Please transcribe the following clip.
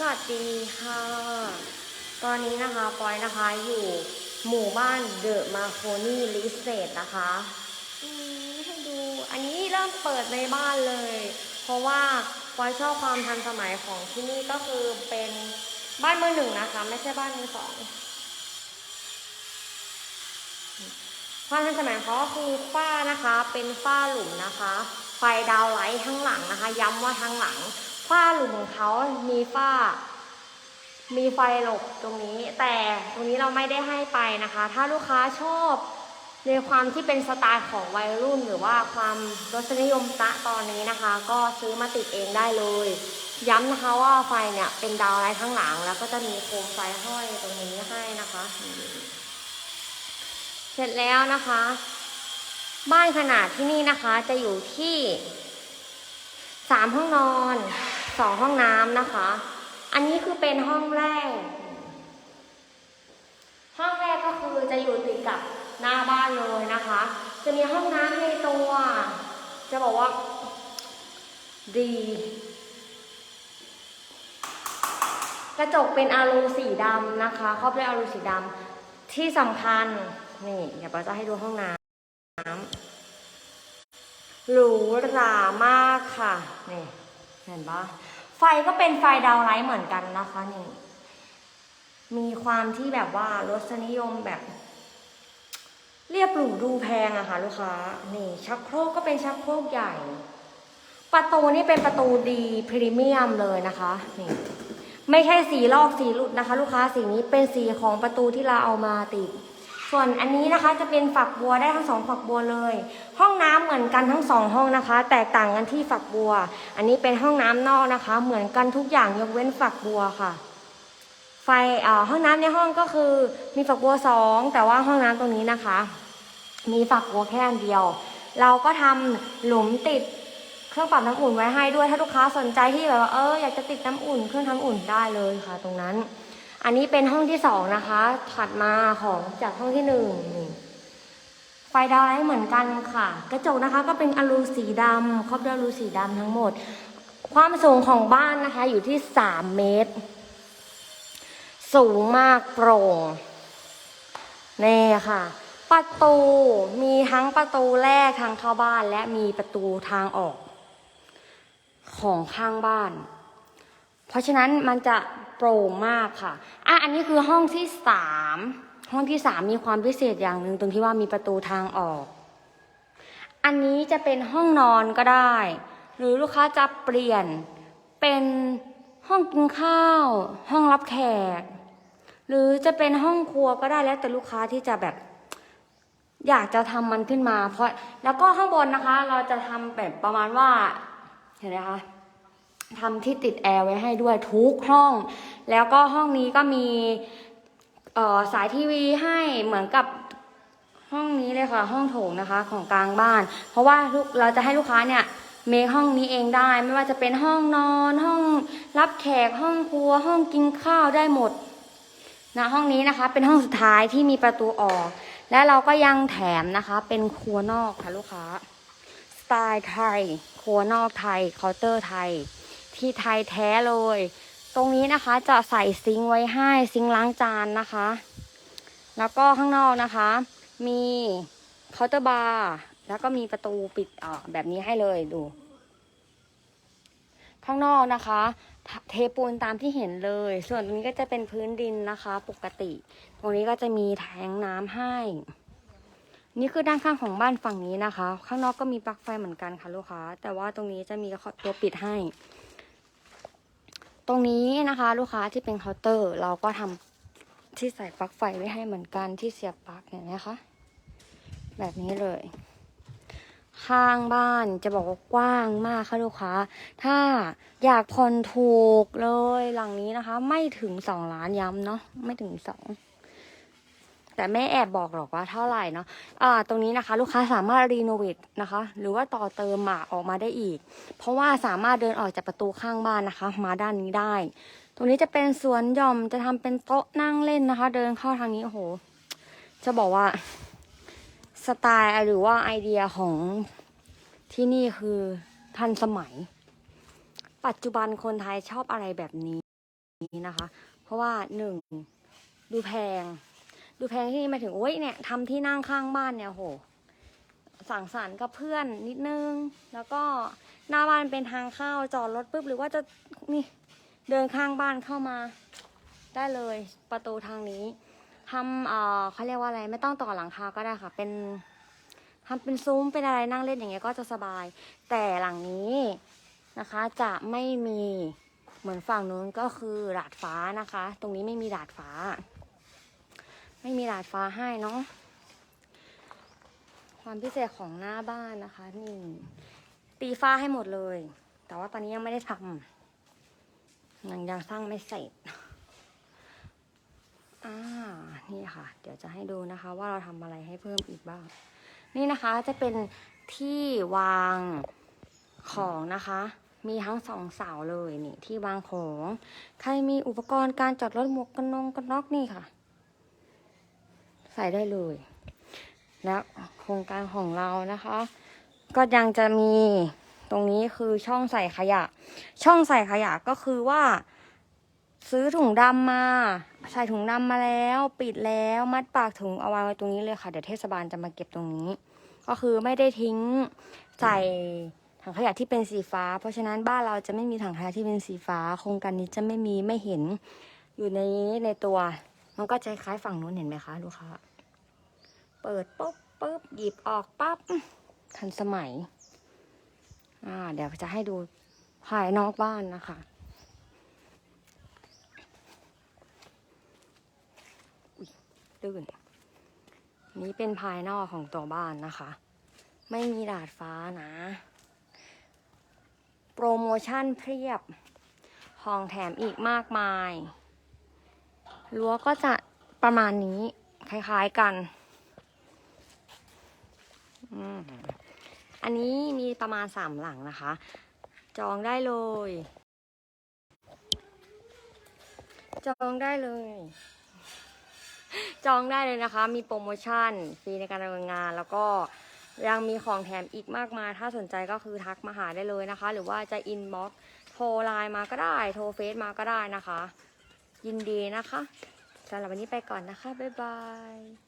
สวัสดีค่ะ ตอนนี้นะคะปอยนะคะอยู่หมู่บ้านเดอะมาโคนี่ลิสเซตนะคะอืมให้ดูอันนี้เริ่มเปิดในบ้านเลย เพราะว่าปอยชอบความทันสมัยของที่นี่ก็คือเป็นบ้านมือหนึ่งนะคะ ไม่ใช่บ้านมือสองความทันสมัยเขาก็คือฝ้านะคะเป็นฝ้าหลุมนะคะ ไฟดาวไลท์ทั้งหลังนะคะ ย้ำว่าทั้งหลัง ฝ้าหลุมของเขามีฝ้า มีไฟหลบตรงนี้ แต่ตรงนี้เราไม่ได้ให้ไปนะคะ ถ้าลูกค้าชอบในความที่เป็นสไตล์ของวัยรุ่น หรือว่าความรสนิยมตะตอนนี้นะคะ ก็ซื้อมาติดเองได้เลย ย้ำนะคะว่าไฟเนี่ยเป็นดาวไลท์ทั้างหลัง แล้วก็จะมีโคมไฟห้อยตรงนี้ให้นะคะ เสร็จแล้วนะคะ บ้านขนาดที่นี่นะคะจะอยู่ที่สามห้องนอน สองห้องน้ำนะคะ อันนี้คือเป็นห้องแรก ห้องแรกก็คือจะอยู่ติดกับหน้าบ้านเลยนะคะ จะมีห้องน้ำในตัว จะบอกว่า ดี กระจกเป็นอลูสีดำนะคะครอบด้วยอลูสีดำที่สำคัญนี่เดี๋ยวเราจะให้ดูห้องน้ำหรูหรามากค่ะ นี่ เห็นปะ ไฟก็เป็นไฟดาวไลท์เหมือนกันนะคะนี่มีความที่แบบว่ารสนิยมแบบ เรียบหรูดูแพงอะค่ะลูกค้า นี่ชักโครกก็เป็นชักโครกใหญ่ ประตูนี่เป็นประตูดีพรีเมียมเลยนะคะนี่ไม่ใช่สีลอกสีหลุดนะคะ ลูกค้าสีนี้เป็นสีของประตูที่เราเอามาติด ส่วนอันนี้นะคะจะเป็นฝักบัวได้ทั้งสองฝักบัวเลย ห้องน้ำเหมือนกันทั้งสองห้องนะคะ แตกต่างกันที่ฝักบัว อันนี้เป็นห้องน้ำนอกนะคะ เหมือนกันทุกอย่างยกเว้นฝักบัวค่ะ ไฟอ่อห้องน้ำในห้องก็คือมีฝักบัวสองแต่ว่าห้องน้ำตรงนี้นะคะ มีฝักบัวแค่อันเดียว เราก็ทำหลุมติดเครื่องปรับน้ำอุ่นไว้ให้ด้วยถ้าลูกค้าสนใจที่แบบว่าเอออยากจะติดน้ำอุ่น เครื่องทำอุ่นได้เลยค่ะ ตรงนั้น อันนี้เป็นห้องที่สองนะคะ ถัดมาของจากห้องที่หนึ่งไฟดาวไลท์เหมือนกันค่ะ กระจกนะคะก็เป็นอลูสีดำครอบด้วยอลูสีดำทั้งหมด ความสูงของบ้านนะคะอยู่ที่สามเมตร สูงมากโปร่งนี่ค่ะ ประตูมีทั้งประตูแรกทางเข้าบ้านและมีประตูทางออก ของข้างบ้าน ราะฉะนั้นมันจะโปร่งมากค่ะ อะ อันนี้คือห้องที่สาม ห้องที่สามมีความพิเศษอย่างหนึ่งตรงที่ว่ามีประตูทางออก อันนี้จะเป็นห้องนอนก็ได้ หรือลูกค้าจะเปลี่ยนเป็นห้องกินข้าว ห้องรับแขก หรือจะเป็นห้องครัวก็ได้แล้วแต่ลูกค้าที่จะแบบ อยากจะทำมันขึ้นมา เพราะแล้วก็ข้างบนนะคะ เราจะทำแบบประมาณว่า เห็นไหมคะ ทำที่ติดแอร์ไว้ให้ด้วยทุกห้อง แล้วก็ห้องนี้ก็มีสายทีวีให้เหมือนกับห้องนี้เลยค่ะ ห้องโถงนะคะของกลางบ้าน เพราะว่าลูกเราจะให้ลูกค้าเนี่ยเมคห้องนี้เองได้ ไม่ว่าจะเป็นห้องนอนห้องรับแขกห้องครัว ห้องกินข้าวได้หมดนะห้องนี้นะคะ เป็นห้องสุดท้ายที่มีประตูออก และเราก็ยังแถมนะคะ เป็นครัวนอกค่ะลูกค้าสไตล์ไทยครัวนอกไทยเคาน์เตอร์ไทย ที่ไทยแท้เลย ตรงนี้นะคะจะใส่ซิงไว้ให้ซิงล้างจานนะคะ แล้วก็ข้างนอกนะคะ มีเคาน์เตอร์บาร์แล้วก็มีประตูปิดอ่าแบบนี้ให้เลยดู ข้างนอกนะคะเทเทปูนตามที่เห็นเลย ส่วนตรงนี้ก็จะเป็นพื้นดินนะคะ ปกติ ตรงนี้ก็จะมีแทงน้ำให้ นี่คือด้านข้างของบ้านฝั่งนี้นะคะ ข้างนอกก็มีปลั๊กไฟเหมือนกันค่ะลูกค้า แต่ว่าตรงนี้จะมีตัวปิดให้ ตรงนี้นะคะลูกค้าที่เป็นเคาน์เตอร์ เราก็ทำที่ใส่ปลั๊กไฟไว้ให้เหมือนกันที่เสียบปลั๊กเนี่ยนะคะ แบบนี้เลย ข้างบ้านจะบอกว่ากว้างมากค่ะลูกค้า ถ้าอยากผ่อนถูกเลยหลังนี้นะคะ ไม่ถึงสองล้านย้ำเนาะไม่ถึงสอง แต่แม่แอบบอกหรอกว่าเท่าไหร่เนาะอ่าตรงนี้นะคะ ลูกค้าสามารถรีโนเวทนะคะ หรือว่าต่อเติมมาออกมาได้อีก เพราะว่าสามารถเดินออกจากประตูข้างบ้านนะคะ มาด้านนี้ได้ ตรงนี้จะเป็นสวนหย่อมจะทำเป็นโต๊ะนั่งเล่นนะคะ เดินเข้าทางนี้โอ้โห จะบอกว่าสไตล์หรือว่าไอเดียของที่นี่คือทันสมัย ปัจจุบันคนไทยชอบอะไรแบบนี้นะคะ เพราะว่าหนึ่งดูแพง ดูแพงที่นี่หมายถึงโอ้ยเนี่ยทำที่นั่งข้างบ้านเนี่ยโหสั่งสรรค์กับเพื่อนนิดนึง แล้วก็หน้าบ้านเป็นทางเข้าจอดรถปุ๊บหรือว่าจะนี่เดินข้างบ้านเข้ามา ได้เลยประตูทางนี้ทำเอ่อเขาเรียกว่าอะไรไม่ต้องต่อหลังคาก็ได้ค่ะ เป็นทำเป็นซุ้มเป็นอะไรนั่งเล่นอย่างเงี้ยก็จะสบาย แต่หลังนี้นะคะจะไม่มีเหมือนฝั่งนู้นก็คือดาดฟ้านะคะ ตรงนี้ไม่มีดาดฟ้า ไม่มีดาดฟ้าให้เนาะความพิเศษของหน้าบ้านนะคะ นี่ ตีฟ้าให้หมดเลย แต่ว่าตอนนี้ยังไม่ได้ทำยังยังสร้างไม่เสร็จอ่านี่ค่ะ เดี๋ยวจะให้ดูนะคะ ว่าเราทำอะไรให้เพิ่มอีกบ้าง นี่นะคะจะเป็นที่วางของนะคะ มีทั้งสองเสาเลยนี่ที่วางของ ใครมีอุปกรณ์การจอดรถหมวกกันนงกันน็อกนี่ค่ะ ใส่ได้เลย แล้วโครงการของเรานะคะ ก็ยังจะมีตรงนี้คือช่องใส่ขยะ ช่องใส่ขยะก็คือว่า ซื้อถุงดำมา ใส่ถุงดำมาแล้ว ปิดแล้วมัดปากถุงเอาไว้ไว้ตรงนี้เลยค่ะ เดี๋ยวเทศบาลจะมาเก็บตรงนี้ ก็คือไม่ได้ทิ้งใส่ถังขยะที่เป็นสีฟ้า เพราะฉะนั้นบ้านเราจะไม่มีถังขยะที่เป็นสีฟ้า โครงการนี้จะไม่มีไม่เห็นอยู่ในในตัว มันก็จะคล้ายฝั่งนู้นเห็นไหมคะลูกค้า เปิดปุ๊บปุ๊บหยิบออกปั๊บทันสมัย อ่า เดี๋ยวจะให้ดูภายนอกบ้านนะคะลื่น นี้เป็นภายนอกของตัวบ้านนะคะ ไม่มีดาดฟ้านะ โปรโมชั่นเพียบ ของแถมอีกมากมาย รั้วก็จะประมาณนี้คล้ายๆกัน อันนี้มีประมาณสามหลังนะคะ จองได้เลย จองได้เลย จองได้เลยนะคะ มีโปรโมชั่นฟรีในการดำเนินงานแล้วก็ยังมีของแถมอีกมากมาย ถ้าสนใจก็คือทักมาหาได้เลยนะคะ หรือว่าจะอินบ็อกโทรไลน์มาก็ได้ โทรเฟซมาก็ได้นะคะ ยินดีนะคะสำหรับวันนี้ไปก่อนนะคะ บ๊ายบาย